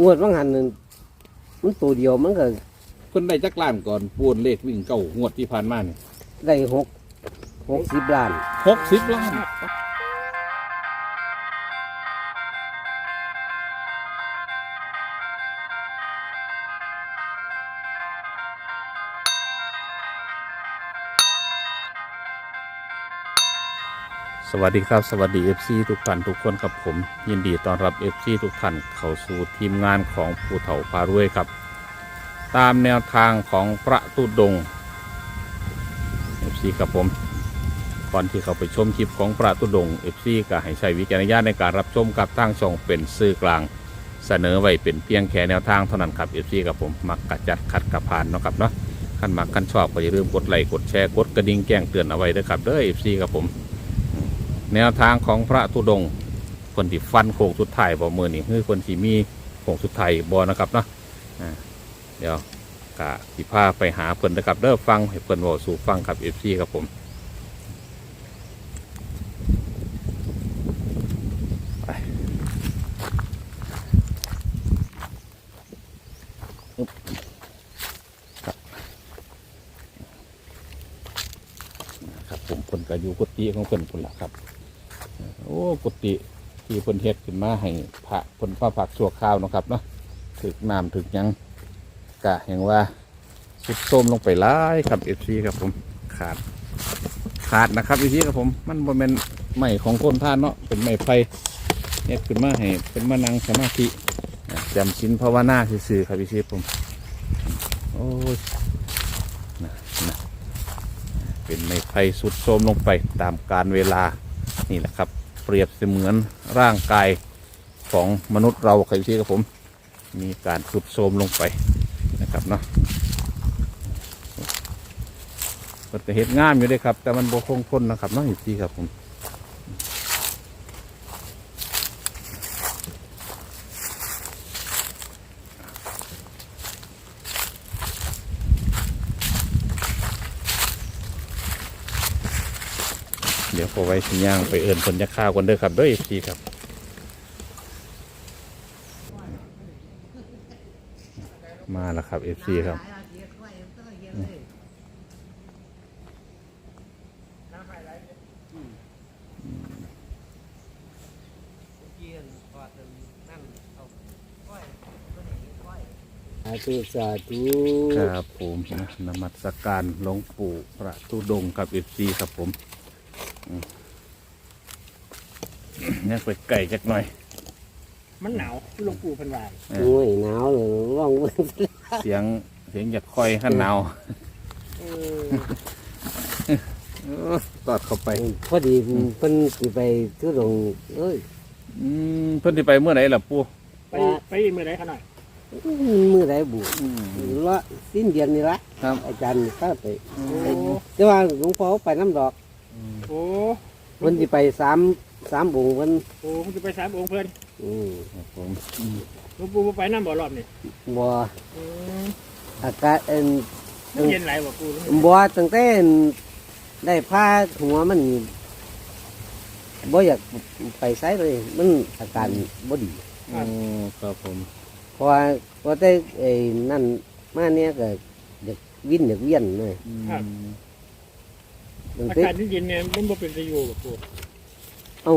งวดว่างหันนั่นมันตัวเดียวมันก็เพิ่นได้จักล้านก่อนปูนเลขวิ่งเก้างวดที่ผ่านมานี่ได้หกหกสิบล้าน หกสิบล้าน สวัสดีครับ สวัสดี FC ทุกท่านทุกคนครับผม ยินดีต้อนรับ FC ทุกท่านเข้าสู่ทีมงานของภูเถาพารวยครับ ตามแนวทางของพระตุดง FC ครับผมก่อนที่เขาไปชมคลิปของพระตุดง FC ก็ให้ใช้วิจารณญาณในการรับชมกับทางช่องเป็นสื่อกลางเสนอไว้เป็นเพียงแค่แนวทางเท่านั้นครับ FC ครับผมมักกระจัดขัดกระพานเนาะครับเนาะขั้นมักขั้นชอบก็อย่าลืมกดไลค์กดแชร์กดกระดิ่งแจ้งเตือนเอาไว้ด้วยครับเด้อ FC ครับผม แนวทางของพระตุดงคนที่ฟันโค้งสุดท้ายบ่มือนี่คือคนที่มีโค้งสุดท้ายบ่นะครับเนาะเดี๋ยวกะสิพาไปหาเพิ่นนะครับเด้อฟังให้เพิ่นเว้าสู่ฟังครับ FC ครับผมไปอึ๊บครับนะครับผมเพิ่นก็อยู่กุฏิของเพิ่นพุ่นละครับ โอ้กุฏิที่เพิ่นเฮ็ดขึ้นมาให้พระเพิ่นฟ้าผักชั่วข้าวนะครับเนาะถึกน้ำถึกยังกะแห่งว่าสุดโทรมลงไปหลายครับเอฟซีครับผมขาด ขาดนะครับเอฟซีครับผมมันบ่แม่นไม้ของคนท่านเนาะเป็นไม้ไผ่เฮ็ดขึ้นมาให้เป็นมานังสมาธิจำศีลภาวนาซื่อๆครับเอฟซีผม โอ้ยนะนะเป็นไม้ไผ่สุดโทรมลงไปตามกาลเวลา นี่แหละครับ เปรียบเสมือนร่างกายของมนุษย์เราครที่ครับผม มีการคุบโทมลงไปนะครับเนาะมันก็เห็ดงามอยู่เลยครับ แต่มันโบคงทนนะครับเนาะอยู่ที่ครับผม เดี๋ยวพอไว้สัญญางไปเอินคนจะข้าวกันเด้อครับเด้วยที่ครับมาแล้วครับ FC ครับสาธุสาธุครับผมนะนมัสการหลวงปู่พระตุดงค์ครับ FC ครับผม อืมเนี่ยไปไก่จักหน่อย มันหนาวหลวงปู่เพันวายโอ้ยหนาวเลยว่องเบิ่งเสียงเสียงอยากคอยขันหนาวเออเออตอดเข้าไป พอดีเพิ่นสิไปทุดงค์เอ้ยอืมเพิ่นที่ไปเมื่อไหร่ล่ะปู่ไปไปเมื่อไรขนาดมือใดบุอืม ละสิ้นเดือนนี่ละครับ อาจารย์ก็ไปแต่ว่าหลวงพ่อไปน้ำดอก โอ้เพิ่นสิไปสามสามบุงเพิ่นโหคุณจะไปสามองค์เพื่อนอืมครับผมหลวงปู่บ่ไปน้ำบ่อรอบนี่บ่อืมอากาศเอ็นมันเย็นไหลบ่ปู่บ่ตั้งแต่ได้ผ้าหัวมันนี่บ่อยากไปไสเลย มันอาการบ่ดี โอ้ครับผมเพราะว่าเพราะแต่ไอ้นั่นมาเนี่ยก็อยากวินอยากเวียนเลยอืม ตั้งอาแต่กาศเย็นๆเนี่ยมันบ่เป็นตะยูบ่ปู่เอ้า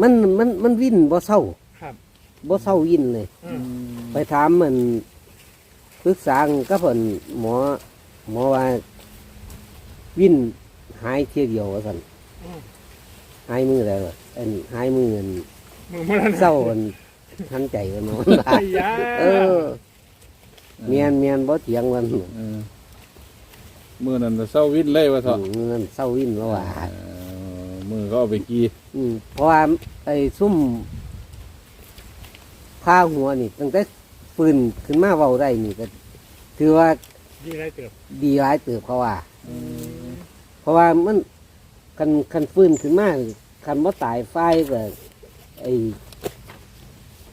มันมันมันวินบ่เศร้าครับบ่เศร้าวินเลย อือืมมไปถามมันปรึกษาก็เพิ่นหมอ หมอว่า วินหายเที่ยวเดียวว่าซั่นอืมหายมือแล้วอันหายมืออันมือมันเศร้าอันทันใจกันเนาะไอ้ยาเออเมียนเมียนบ่เถียงวัน เออ มือนั้นจะเศร้าวินเลยว่าเถอะมือนั้นเศร้าวินแล้วว่าเออมือก็เอาไปกีอืมเพราะว่าไอ้ซุ่มผ้าหัวนี่ตั้งแต่ปืนขึ้นมาเว้าได้นี่ก็ ถือว่าดีไรเติบดีหลายเติบเขาว่าอืมเพราะว่ามันคันคันฟื้นขึ้นมาคันว่าตายไฟก็ไอ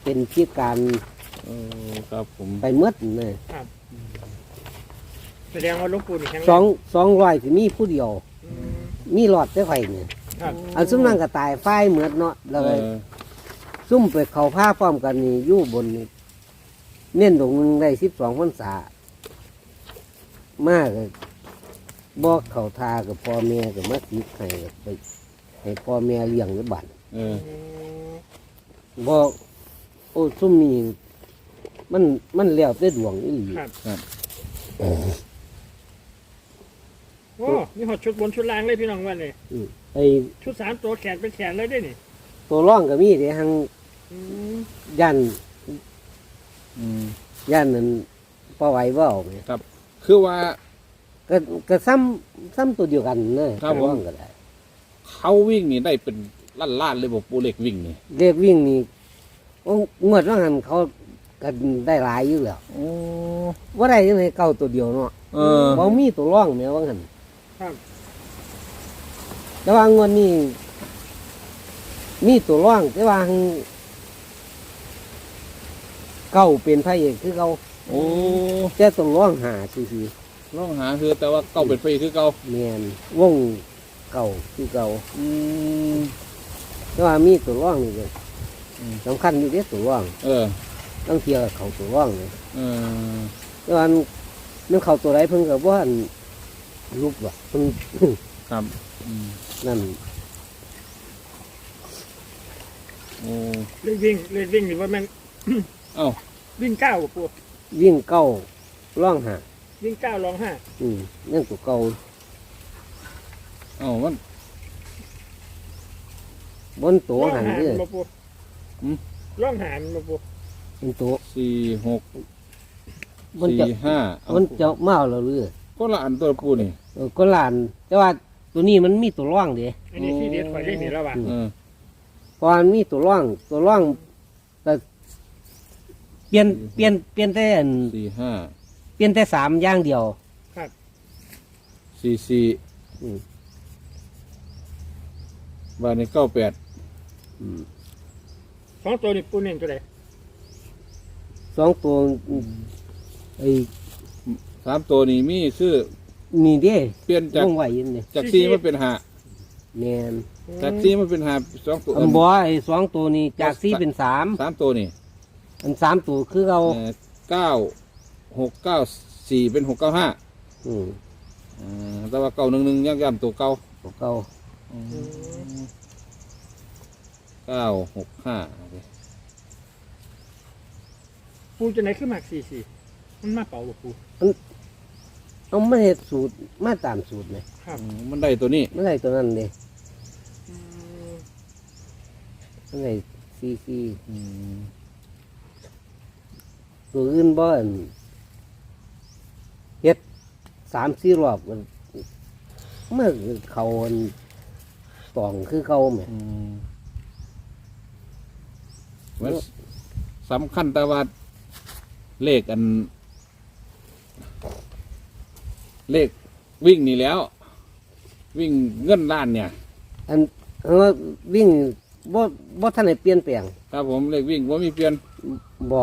เป็นพิการเออครับผมไปหมดเลย แสดงว่าหลวงปู่นี่แข็งแรงสองสองร้อยที่มีผู้เดียว อืมมีหลอดได้ไฟเนี่ยครับอันซุ่มนั่งก็ตายไฟเหมือดเนาะแล้วเอก็อซุซุ่มไปเขาผ้าพร้อมกันนี่อยู่บนนี่เน้นตรงนึงได้สิบสองพรรษามากเลยบอกเขาทากับพ่อแม่กับมาติดให้ไปให้พ่อแม่เลี้ยงหรือบัตรเออบอกโอ้ซุ่มนี่มันมันแล้วแต่ดวงอีหลี ครับครับ โอ้นี่หอดชุดบนชุดล่างเลยพี่น้องวันเลยอืมไอ้ชุดสามตัวแขนเป็นแขนเลยได้นี่ตัวร่องก็มีเดี๋ยวหังอืมยันอืมยันนั้นพอไหวเว่าไหมคือว่า ก็ก็ซ้ำซ้ำตัวเดียวกันนะครับผมตัวร่องก็ได้เขาวิ่งนี่ได้เป็นล้านล้านๆเลยบอกปูเหล็กวิ่งนี่เด็กวิ่งนี่โอ้งวดว่างันเขาก็ได้หลายอยู่แล้วโอ้ว่าได้ยังไงเก่าตัวเดียวเนาะเออบ่มีตัวร่องแม้ว่างัน ครับแต่ว่างวดนี้ มีตัวร่องแต่ว่าหั้นเก่าเป็นพระเอกคือเก่าโอ้แต่ตัวร่องหาซื่อลองหาคือแต่ว่าเก่าเป็นไฟคือเก่าๆแมนวงเก่าคือเก่าอืม แต่ว่ามีตัวร่องนี่เลยอืม สำคัญอยู่เด้ตัวร่องเออต้องเทียบเขาตัวร่องเลย เออ แต่ว่ามันเขาตัวไรเพิ่งกับว่าอัน รูปว่ะเพิ่งครับอืมนั่นโอ้เล่นวิ่งเล่นวิ่งนี่ว่าแม่งเอ้าวิ่งเก้าปูวิ่งเก้าร่องหาวิ่งเก้าร้องห้าอืมนั่นตัวเก่าเอ้ามัน บนตัวร้องหันหาเด้อมาปูอืม ร้องหามาปูเป็นตัวสี่หกมันจะสี่ห้าเอามันจะเมาเราเรือก็ละอันตัวปูนี่ เออก็หลาน แต่ว่าตัวนี้มันมีตัวร่องเด้อันนี้ที่เด็ดข่อยได้เห็นแล้วว่ะเออเพราะมันมีตัวร่องตัวร่องแต่เปลี่ยนเปลี่ยนเปลี่ยนแต่อันสี่ห้าเปลี่ยนแต่สามอย่างเดียว สี่สี่อืม บานในเก้าแปดอืมสองตัวนี่ปูเน่นตัวไหนสองตัวไอ้สามตัวนี้มีคือ นี่เด้เปลี่ยนจากลงไหวอยินเนี่ยจากสี่มาเป็นห้าแมนจากสี่มาเป็นห้าสองตัวอันบอไอ้สองตัวนี้จากสี่เป็นสามสามตัวนี่อันสามตัวคือเราเอ่อเก้าหกเก้าสี่เป็นหกเก้าห้าอืมอ่าแต่ว่าเก้าหนึ่งหนึ่งยังย้ำตัวเก้าตัวเก่าเก้าหกห้าปูจะไหนขึ้นมากสี่สี่มันมาเป่าบ่ปู เอามาเห็ดสูตรมาตามสูตรไหมครับมันได้ตัวนี้เมื่อไรตัวนั้นเลยอืมเมื่อไรซีซีอืมตัวอื่นบ่อนเฮ็ดสามสี่รอบมันเมื่อเขาอันตองคือเขาไหม อืมมันสำคัญแต่ว่าเลขอัน เลขวิ่งนี่แล้ว วิ่งเงินล้านเนี่ย อันเออวิ่งบ่บ่ทันได้เปลี่ยนแปลงครับผมเลขวิ่งว่ามีเปลี่ยนบ่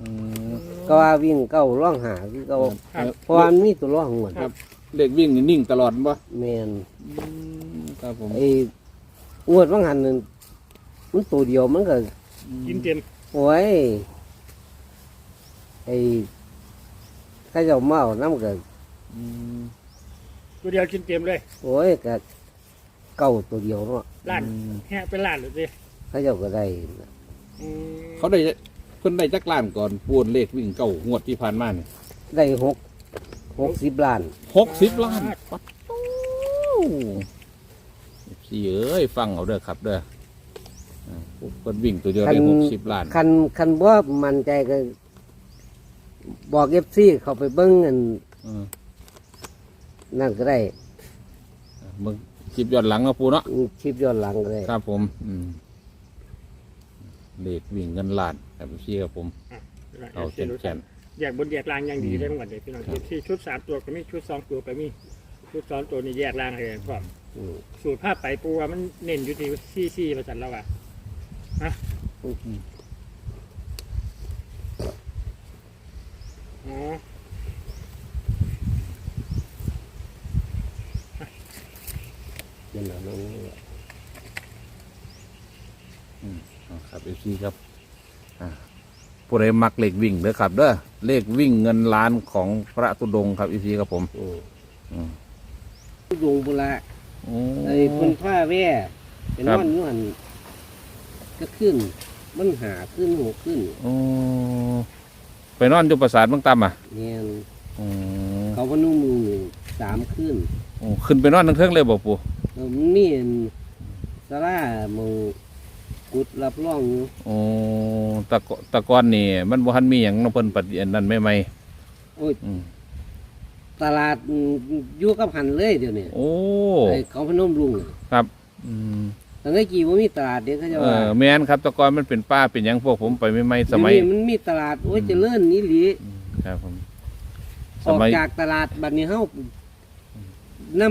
อืมก็ว่าวิ่งเก้าร่องหาคือเก้าครับ เพราะว่ามันมีตัวร่องหมดครับ เลขวิ่งนี่นิ่งตลอดปะแมนครับผมไอ้งวดว่างหันนั่นมันตัวเดียวมันก็กินเต็มโอ้ยไอ้ข้าเจ้าเมาน้ำก็ อืมตัวเดียวกินเต็มเลย โอ้ยก็เก้าตัวเดียวเนาะล้านแฮะเป็นล้านเลยสิข้าเจ้าก็ได้อืมเขาได้เพิ่นได้จักล้านก่อนปูนเลขวิ่งเก่างวดที่ผ่านมาเนี่ยได้หกหกสิบล้านหกสิบล้านปัดโอ้สี่เอ้ยฟังเอาเด้อครับเด้ออ่าเพิ่นวิ่งตัวเดียวได้หกสิบล้าน คันคันบ่มั่นใจก็ บอกเอฟซีเขาไปเบิ้งอันเออ นั่นก็ได้มึงคลิปย้อนหลังเอาปูเนาะคลิปย้อนหลังก็ได้ครับผมอืมเลขวิ่งเงินล้านครับพี่ครับผมเอาเช่นแขน แยกบนแยกล่างอย่างดีได้หมดเลยพี่น้องครับ ที่ชุดสามตัวก็มีชุดสองตัวก็มีชุดสองตัวนี่แยกล่างให้พร้อมอืมสูตรภาพไปปูว่ามันเน้นอยู่ที่ซี่ซี่ประสันแล้วอะฮะอ๋อ นั่นน่ะนั่นน่ะอ่าครับซีครับอ่าผู้ใดมักเลขวิ่งเด้อครับเด้อเลขวิ่งเงินล้านของพระตุดงค์ครับอีซีครับผมอืมอืมดวงบุระโอ้ไอ้คนผ้าแว่เป็นครับนอนอยู่หันก็ขึ้น มันหาขึ้นหกขึ้นโอ้ไปนอนอยู่ปราสาทเมืองตำอะเนี่ยอืมเขาพนุ่มมือนี่สามขึ้นโอ้ขึ้นไปนอนทั้งเทิงเลยบ่ปู่เออมันมีอันสลามอง กุดรับรองอยู่โอ้ตะกตะกอนนี่ มันบ่ทันมีหยังเนาะเพิ่นปฏิอันนั้นใหม่โอ้ยๆอืมตลาดอยู่กับหันเลยเดี๋ยวนี้โอ้ไอ้เขาพนมรุงครับอืมตั้งแต่กี่ว่ามีตลาดเด็กเขาจะเอว่าอแม่นครับแตะกอนมันเป็นป้าเป็นหยังพวกผมไปใหม่ๆสมัย เดี๋วนี้มันมีตลาดโอ้ยเจะเลื่อนนี้หลีครับผมอสอกมัย จากตลาดบัดนี้เฮานํ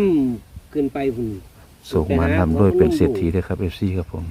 ขึ้นไปพุ่น สูงมาทำด้วยเป็นเศรษฐีด้วยครับเอฟซีครับผม